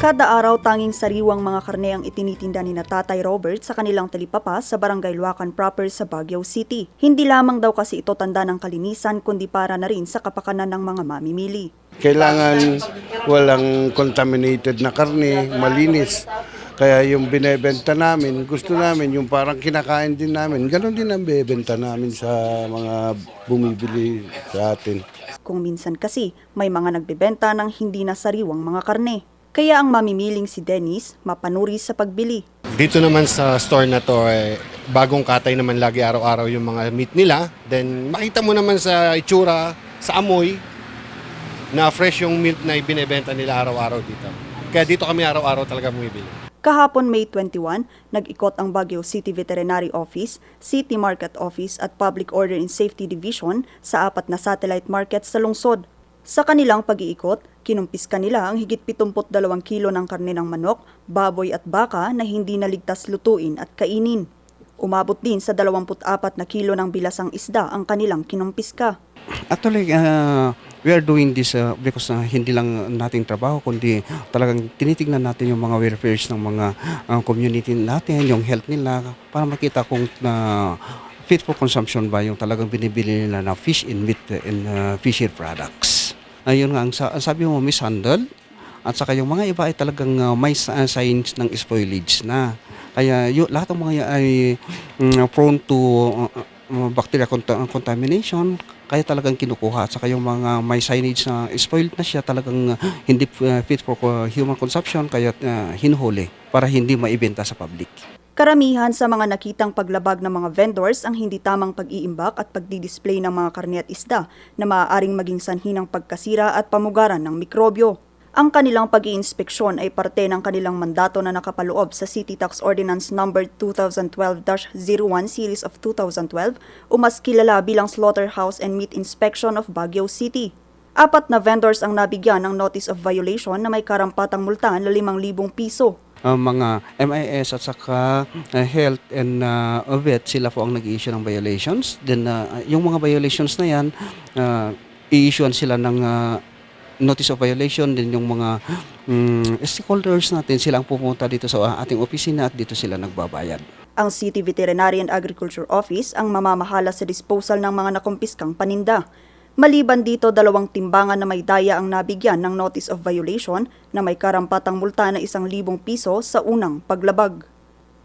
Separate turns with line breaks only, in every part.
Kada araw tanging sariwang mga karne ang itinitinda ni na Tatay Robert sa kanilang talipapa sa Barangay Luacan proper sa Baguio City. Hindi lamang daw kasi ito tanda ng kalinisan kundi para na rin sa kapakanan ng mga mamimili.
Kailangan walang contaminated na karne, malinis. Kaya yung binebenta namin, gusto namin yung parang kinakain din namin. Ganon din ang bebenta namin sa mga bumibili sa atin.
Kung minsan kasi may mga nagbebenta ng hindi na sariwang mga karne. Kaya ang mamimiling si Dennis mapanuri sa pagbili.
Dito naman sa store na to, eh, bagong katay naman lagi araw-araw yung mga meat nila. Then makita mo naman sa itsura, sa amoy, na fresh yung meat na ibinebenta nila araw-araw dito. Kaya dito kami araw-araw talaga bumibili.
Kahapon May 21, nag-ikot ang Baguio City Veterinary Office, City Market Office at Public Order and Safety Division sa apat na satellite market sa lungsod. Sa kanilang pag-iikot, kinumpiska nila ang higit 72 kilo ng karne ng manok, baboy at baka na hindi naligtas lutuin at kainin. Umabot din sa 24 na kilo ng bilasang isda ang kanilang kinumpiska.
Actually, uh, we are doing this uh, because uh, hindi lang nating trabaho, kundi talagang tinitignan natin yung mga welfares ng mga uh, community natin, yung health nila, para makita kung uh, fit for consumption ba yung talagang binibili nila na fish in meat and uh, fishery products. Ayun nga, ang, ang sabi mo, mishandle, at saka yung mga iba ay talagang uh, may uh, signs ng spoilage na. Kaya yung, lahat ng mga ay mm, prone to uh, bacteria conta- contamination kaya talagang kinukuha at saka yung mga may signage na spoiled na siya talagang uh, hindi uh, fit for uh, human consumption kaya uh, hinuhuli para hindi maibenta sa public.
Karamihan sa mga nakitang paglabag ng mga vendors ang hindi tamang pag-iimbak at pagdi-display ng mga karne at isda na maaaring maging sanhi ng pagkasira at pamugaran ng mikrobyo. Ang kanilang pag-iinspeksyon ay parte ng kanilang mandato na nakapaloob sa City Tax Ordinance No. 2012-01 Series of 2012 o mas kilala bilang Slaughterhouse and Meat Inspection of Baguio City. Apat na vendors ang nabigyan ng Notice of Violation na may karampatang multa na 5,000 piso.
Ang mga MIS at saka uh, health and uh, vet sila po ang nag-issue ng violations. Then uh, yung mga violations na yan, uh, i-issuean sila ng uh, notice of violation din yung mga mm, stakeholders natin sila ang pupunta dito sa uh, ating opisina at dito sila nagbabayad.
Ang City Veterinary and Agriculture Office ang mamamahala sa disposal ng mga nakumpiskang paninda. Maliban dito, dalawang timbangan na may daya ang nabigyan ng Notice of Violation na may karampatang multa na isang libong piso sa unang paglabag.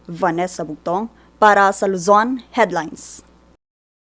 Vanessa Bugtong para sa Luzon Headlines.